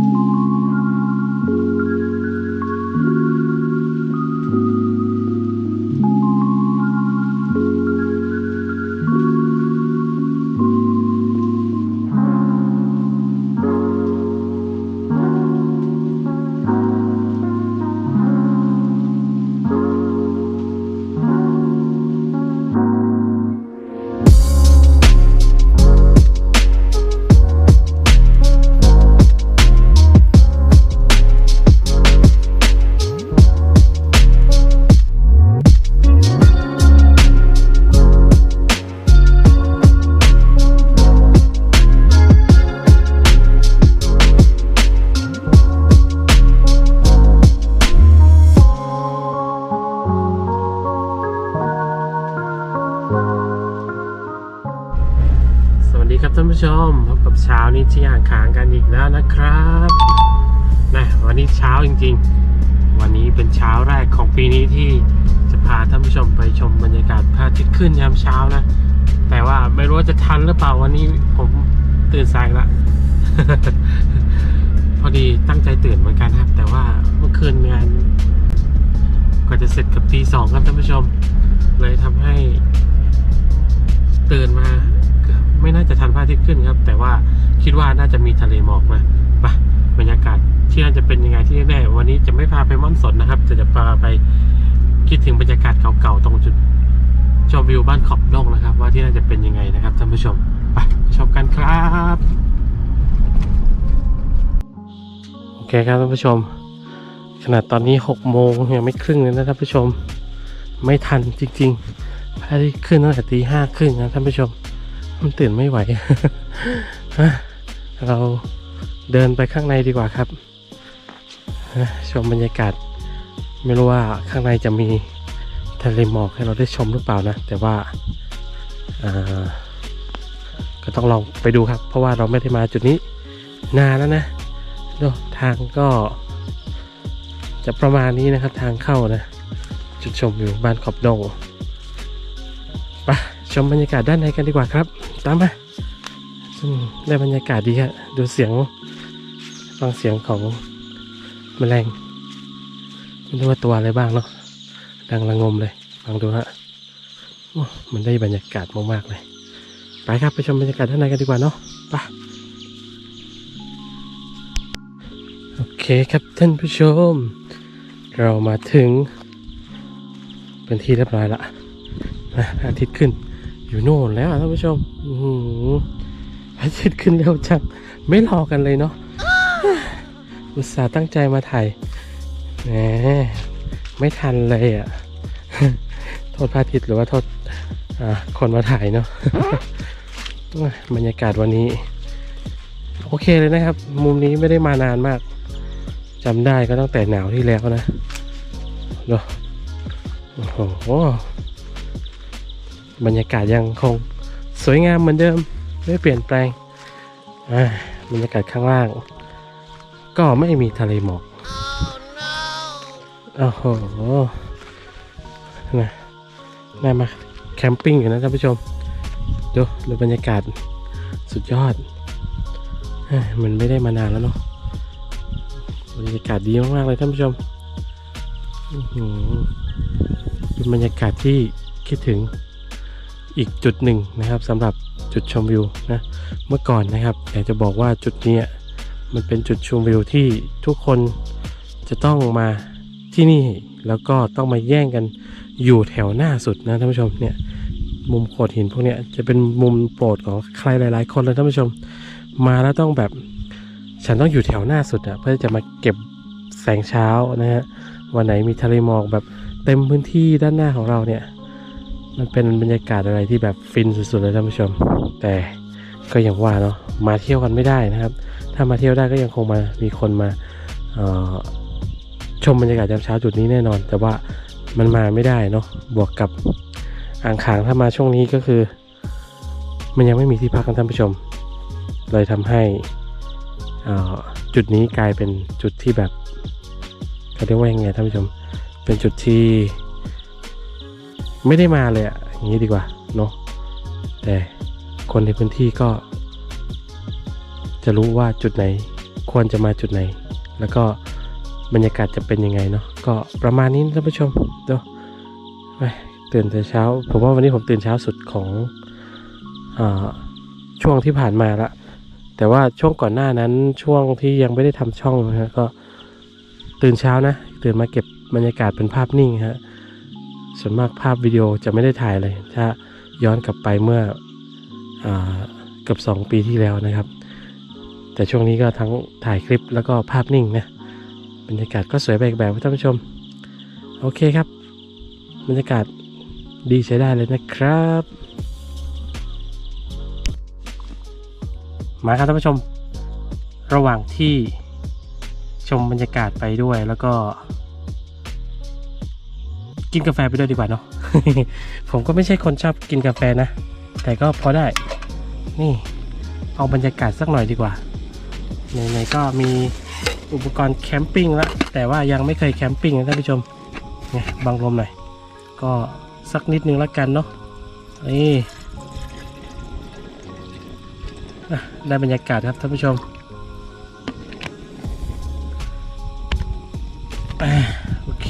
ส กับเช้านี้ที่อ่างขางกันอีกแล้วนะครับนะวันนี้เช้าจริง ๆ วันนี้เป็นเช้าแรกของปีนี้ที่จะพาท่านผู้ชมไปชมบรรยากาศพระอาทิตย์ขึ้นยามเช้านะ แต่ว่าไม่รู้ว่าจะทันหรือเปล่าวันนี้ผมตื่นสายละพอดีตั้งใจตื่นเหมือนกันครับ แต่ว่าเมื่อคืนงานกว่าจะเสร็จกับตีสองครับท่านผู้ชม เลยทำให้ตื่นมาไม่น่าจะทันพระอาทิตย์ขึ้นครับ แต่ว่า คิดว่าน่าจะมีทะเลหมอกนะไปบรรยากาศที่นั่นจะเป็นยังไงที่แน่ๆวันนี้จะไม่พาไปม่อนสนนะครับแต่จะพาไปคิดถึงบรรยากาศเก่าๆตรงจุดชมวิวบ้านขอบดงนะครับ ว่าที่นั่นจะเป็นยังไงนะครับท่านผู้ชมไปชมกันครับโอเคครับท่านผู้ชม ขนาดตอนนี้หกโมงยังไม่ครึ่งเลยนะท่านผู้ชม ไม่ทันจริงๆพระอาทิตย์ขึ้นตั้งแต่ตีห้าครึ่งนะท่านผู้ชมมันตื่นไม่ไหวฮะ เราเดินไปข้างในดีกว่าครับ ชมบรรยากาศ ไม่รู้ว่าข้างในจะมีทะเลหมอกให้เราได้ชมหรือเปล่านะ แต่ว่าาก็ต้องลองไปดูครับ เพราะว่าเราไม่ได้มาจุดนี้นานแล้วนะดูทางก็ จะประมาณนี้นะครับทางเข้านะ จุดชมวิวบ้านขอบดงไปชมบรรยากาศด้านในกันดีกว่าครับ ตามมา ได้บรรยากาศดีฮะ ดูเสียง ฟังเสียงของแมลง ไม่รู้ว่าตัวอะไรบ้างเนาะ ดังระงมเลย ฟังดูฮะ มันได้บรรยากาศมากๆเลย ไปครับไปชมบรรยากาศด้านในกันดีกว่าเนาะ ไปโอเคครับท่านผู้ชม เรามาถึง เป็นที่เรียบร้อยละอาทิตย์ขึ้นอยู่โน่นแล้วท่านผู้ชม อือ พระอาทิตย์ขึ้นเร็วจังไม่รอกันเลยเนาะอุตส่าห์ตั้งใจมาถ่ายแหมไม่ทันเลยอะ โทษพระอาทิตย์หรือว่าโทษคนมาถ่ายเนาะบรรยากาศวันนี้ โอเคเลยนะครับ มุมนี้ไม่ได้มานานมากจำได้ก็ตั้งแต่หนาวที่แล้วนะดูโอ้โหบรรยากาศยังคง สวยงามเหมือนเดิม ไม่เปลี่ยนแปลงอ่าบรรยากาศข้างล่าง ก็ไม่มีทะเลหมอกโอ้โหนะได้มาแคมปิ้งอยู่นะท่านผู้ชม ดูดูบรรยากาศสุดยอดเอ้ยมันไม่ได้มานานแล้วเนาะ บรรยากาศดีมากๆเลยท่านผู้ชมอื้อหือเป็นบรรยากาศที่คิดถึงอีกจุดหนึ่งนะครับสำหรับ จุดชมวิวนะเมื่อก่อนนะครับอยากจะบอกว่าจุดนี้มันเป็นจุดชมวิวที่ทุกคนจะต้องมาที่นี่แล้วก็ต้องมาแย่งกันอยู่แถวหน้าสุดนะท่านผู้ชมเนี่ยมุมโขดหินพวกนี้จะเป็นมุมโปรดของใครหลาย ๆ คนเลยท่านผู้ชม มาแล้วต้องแบบฉันต้องอยู่แถวหน้าสุดอะเพื่อจะมาเก็บแสงเช้านะฮะวันไหนมีทะเลหมอกแบบเต็มพื้นที่ด้านหน้าของเราเนี่ย มันเป็นบรรยากาศอะไรที่แบบฟินสุดๆเลยท่านผู้ชม แต่ก็อย่างว่าเนาะมาเที่ยวกันไม่ได้นะครับ ถ้ามาเที่ยวได้ก็ยังคงมามีคนมาชมบรรยากาศยามเช้าจุดนี้แน่นอน แต่ว่ามันมาไม่ได้เนาะบวกกับอ่างขางถ้ามาช่วงนี้ก็คือ มันยังไม่มีที่พักกันท่านผู้ชม เลยทำให้จุดนี้กลายเป็นจุดที่แบบเขาเรียกว่ายังไงท่านผู้ชม เป็นจุดที่ ไม่ได้มาเลยอะอย่างนี้ดีกว่าเนาะแต่คนในพื้นที่ก็ จะรู้ว่าจุดไหนควรจะมาจุดไหน แล้วก็บรรยากาศจะเป็นยังไงเนาะก็ประมาณนี้นะท่านผู้ชมเดี๋ยวไปตื่นแต่เช้า ผมว่าวันนี้ผมตื่นเช้าสุดของอช่วงที่ผ่านมาละแต่ว่าช่วงก่อนหน้านั้นช่วงที่ยังไม่ได้ทำช่องนะฮะก็ตื่นเช้านะ ตื่นมาเก็บบรรยากาศเป็นภาพนิ่งฮะ ส่วนมากภาพวิดีโอจะไม่ได้ถ่ายเลย ถ้าย้อนกลับไปเมื่ออเกือบ2 ปีที่แล้วนะครับ แต่ช่วงนี้ก็ทั้งถ่ายคลิปแล้วก็ภาพนิ่งนะบรรยากาศก็สวยไปอีกแบบท่านผู้ชม โอเคครับ บรรยากาศดีใช้ได้เลยนะครับ มาครับท่านผู้ชม ระหว่างที่ชมบรรยากาศไปด้วยแล้วก็ กินกาแฟไปด้วยดีกว่าเนาะ ผมก็ไม่ใช่คนชอบกินกาแฟนะ แต่ก็พอได้ นี่ เอาบรรยากาศสักหน่อยดีกว่าไหนๆก็มีอุปกรณ์แคมปิ้งแล้วแต่ว่ายังไม่เคยแคมปิ้งนะท่านผู้ชมเนี่ยบังลมหน่อย ก็สักนิดนึงแล้วกันเนาะ นี่ได้บรรยากาศครับท่านผู้ชมโอเค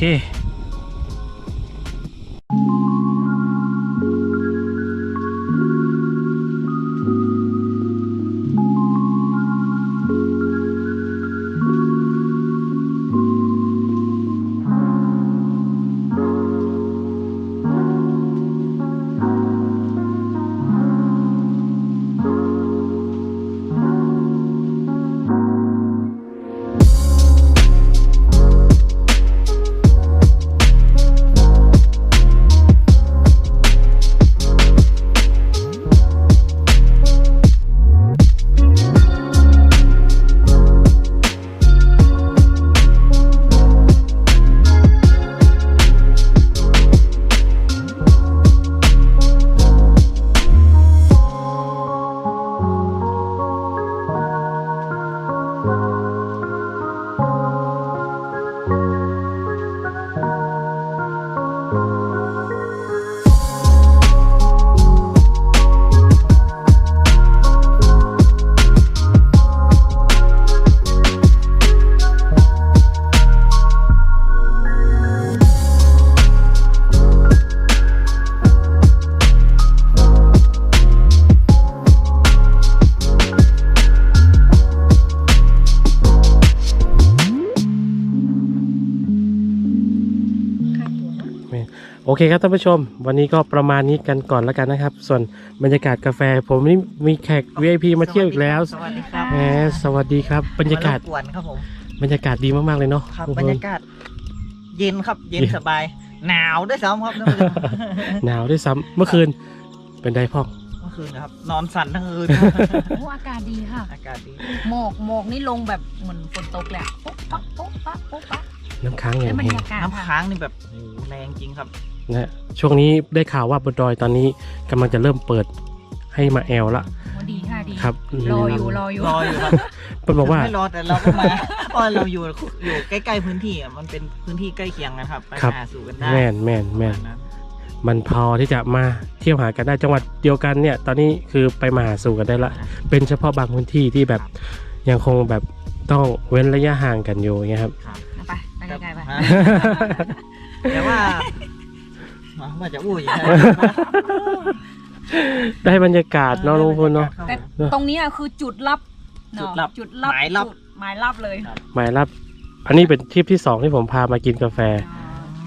เคครับท่านผู้ชม วันนี้ก็ประมาณนี้กันก่อนแล้วกันนะครับ ส่วนบรรยากาศกาแฟ ผมนี่มีแขก VIP มาเที่ยวอีกแล้วสวัสดีครับแหมสวัสดีครับ บรรยากาศมกวนครับผมบรรยากาศดีมากๆเลยเนาะครับทุกบครนรยากาศ เย็นครับเย็นเย็น สบาย หนาวด้วยซ้ำครับท่านผู้ชมหนาวด้วยซ้ำเมื่อคืนเป็นไดพ่องเมื่อคืนนะครับนอนสั่นทั้งคืนโอ้อากาศดีค่ะ อากาศดีหมอกหมอกนี่ลงแบบเหมือนฝนตกเลยอะปุ๊บปั๊บปุ๊บปั๊บปุ๊บปั๊บน้ำค้างอแล้ย่าวงบรแห้รงยากาศน้ำค่ะค้างนี่แบบโอ้โหแรงจริงครับนะฮะช่วงนี้ได้ข่าวว่าบนดอยตอนนี้กำลังจะเริ่มเปิดให้มาแอลละโอ้ดีค่ะดีครับรออยู่รออยู่รออยู่ครับเพิ่นบอกว่า ไม่รอแต่เราก็มาเพราะเราอยู่อยู่ใกล้ๆพื้นที่อะมันเป็นพื้นที่ใกล้เคียงนะครับไปครับ หาสู่กันได้แม่นแม่นแม่นประาณนั้นมันพอที่จะมาเที่ยวหากันได้จังหวัดเดียวกันเนี่ย ตอนนี้คือไปมาหาสู่กันได้ละ เป็นเฉพาะบางพื้นที่ที่แบบยังคงแบบต้องเว้นระยะห่างกันอยู่อย่างเงี้ยครับครับเอาไปไปไกลๆไปฮะแต่ว่า ว่าจะอู้อย่างไรได้บรรยากาศเนาะลุงพลเนาะ แต่ตรงเนี้ยคือจุดลับเนอะจุดลับจุดลับหมายลับ จุดหมายลับเลยหมายรับ อันนี้เป็นทริปที่สองที่ผมพามากินกาแฟ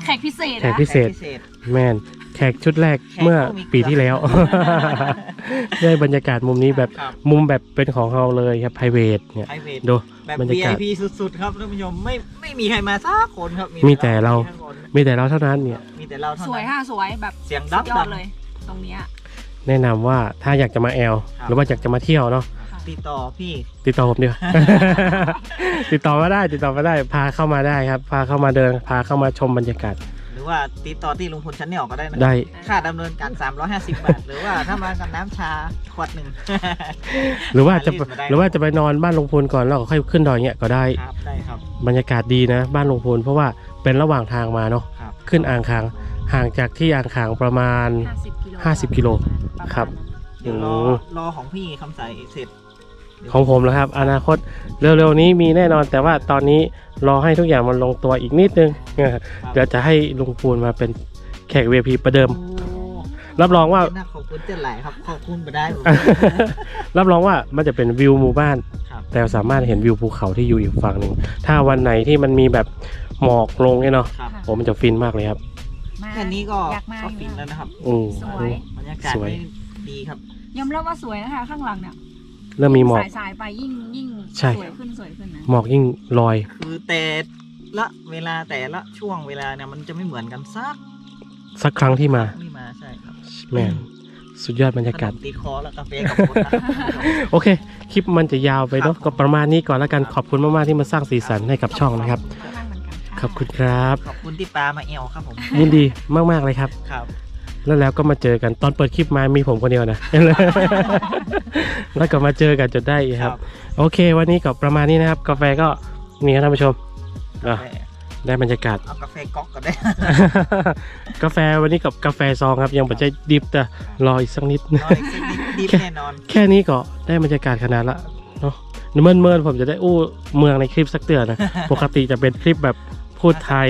แขกพิเศษแขกนะพิเศษพิเศษแม่น แขกชุดแรกแขกเมื่อผู้มีเกียรติปีที่แล้ว ได้บรรยากาศมุมนี้แบบครับมุมแบบเป็นของเราเลยครับ private เนี่ยไพรเวทดูแบบบรรยากาศ VIP สุดๆครับท่านผู้ชมไม่ไม่มีใครมาสักคนครับมีแต่เราทั้งคนมีแต่เราเท่านั้นเนี่ยมีแต่เราเท่าสวยนั้นค่ะสวยแบบเสียงสุดัดบยอดัดงเลยตรงเนี้ยแนะนำว่าถ้าอยากจะมาแอลครับหรือว่าอยากจะมาเที่ยวเนาะค่ะติดต่อพี่ ติดต่อผมดีกว่าติดต่อมาได้ติดต่อมาได้พาเข้ามาได้ครับ พาเข้ามาเดิน พาเข้ามาชมบรรยากาศห รือว่าติดต่อที่ลุงพลชั้นแนวก็ได้นะได้ ค่าดำเนินการ 350 บาท หรือว่าถ้ามากับน้ำชาขวดหนึ่ง หรือว่าจะมาเล่นมาได้หรือว่าจะไปนอนบ้านลุงพลก่อนแล้วก็ค่อยขึ้นดอยเงี้ยก็ได้ ครับได้ครับ บรรยากาศดีนะ บ้านลุงพลเพราะว่าเป็นระหว่างทางมาเนาะ ครับขึ้นอ่างขาง ห่างจากที่อ่างขางประมาณ 50 กิโล 50 กิโลประมาณครับ เดี๋ยวรอโอ้รอของพี่คำใสเสร็จ ของผมแล้วครับ อนาคตเร็วๆนี้มีแน่นอนแต่ว่าตอนนี้รอให้ทุกอย่างมันลงตัวอีกนิดนึงเออเดี๋ยวจะให้ลุงปูนมาเป็นแขก VIP ประเดิมโอ้รับรองว่าน่าขอบคุณเจ้าไหลายครับขอบคุณไปได้ผมรับรองว่ามันจะเป็นวิวหมู่บ้านครับแต่สามารถเห็นวิวภูเขาที่อยู่อีกฝั่งหนึ่งถ้าวันไหนที่มันมีแบบหมอกลงเนี่ยเนาะครับโอ้มันจะฟินมากเลยครับมาแค่นี้ก็อยากมาก็อยู่ฟินแล้วนะครับอืมสวยบรรยากาศสวยนี่ดีครับยอมรับว่าสวยนะคะข้างหลังเนี่ย เริ่มมีหมอก สายสายๆไปยิ่งยิ่งใช่ สวยขึ้นสวยขึ้นนะหมอกยิ่งลอย คือแต่ละเวลาแต่ละช่วงเวลาเนี่ยมันจะไม่เหมือนกันสักสักครั้งที่มาไม่มาใช่ครับแม่นสุดยอดบรรยากาศ ขนมติดคอแล้วกาแฟกับคนนะ โอเค คลิปมันจะยาวไปเนาะ ครับก็ประมาณนี้ก่อนแล้วกัน ขอบคุณมากๆที่มาสร้างสีสันให้กับช่องนะครับข้างล่างเหมือนกันค่ะ ขอบคุณครับ ขอบคุณที่ปลามาเอวครับผมยินดีมากๆเลยครับ ครับ แล้วแล้วก็มาเจอกันตอนเปิดคลิปมามีผมคนเดียวนะ แล้วก็มาเจอกันจนได้ครับ โอเค วันนี้ก็ประมาณนี้นะครับ กาแฟก็นี่ครับท่านผู้ชมอะกาแฟได้บรรยากาศเอากาแฟก๊อกก็ได้ กาแฟวันนี้กับกาแฟซองครับ ยังไม่ใช่ดิบแต่รออีกสักนิดรออีกสักนิดดีแน่นอน แค่นี้ก็ได้บรรยากาศขนาดละเนาะเมื่อเมื่อผมจะได้อู้เมืองในคลิปสักเตือนนะ ปกติจะเป็นคลิปแบบพูดไทย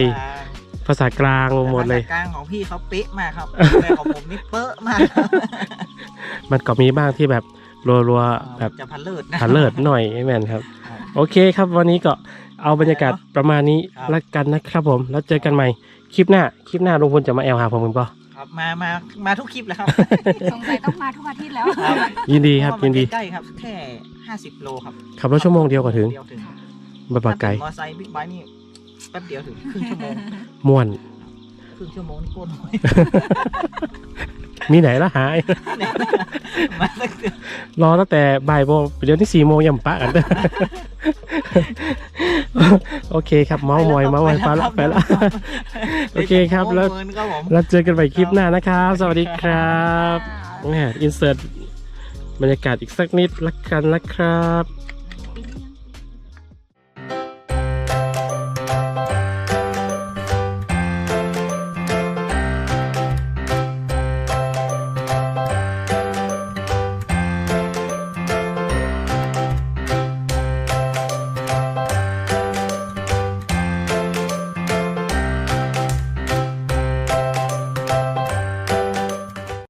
ภาษากลางหมดเลยภาษากลางของพี่เขาเป๊ะมากครับ แต่ของผมนี่เป๊ะมากมันก็มีบ้างที่แบบรัวๆแบบจะพันเลิศนะผันเลิศหน่อยแม่นครับ โอเคครับวันนี้ก็เอาบรรยากาศประมาณนี้ครับละกันนะครับผม แล้วเจอกันใหม่คลิปหน้า คลิปหน้าลุงพลจะมาแอลหาผมกันก็ครับมามามาทุกคลิปเลยครับสงสัยต้องมาทุกอาทิตย์แล้วครับยินดีครับเพาะยิว่านมันดีใกล้ๆครับแค่50โลครับขับรถชั่วโมงเดียวก็ถึงเดียวถึงบายบายไกลถ้เป็นมอไซค์บิ๊กไบค์นี่ แป๊บเดียวถึงครึ่งชั่วโมงม่วน ครึ่งชั่วโมงนี่โก้นอยมีไหนละหาย มาสักเดือนรอตั้งแต่บ่ายโมงเดี๋ยวนี้สี่โมงยังปะกันโอเคครับ เมาส์มอยเมาส์มอยไปละไปละโอเคครับแล้วเมินครับผม แล้วเจอกันใหม่คลิปหน้านะครับ สวัสดีครับแหมอินเสิร์ตบรรยากาศอีกสักนิดละกันนะครับ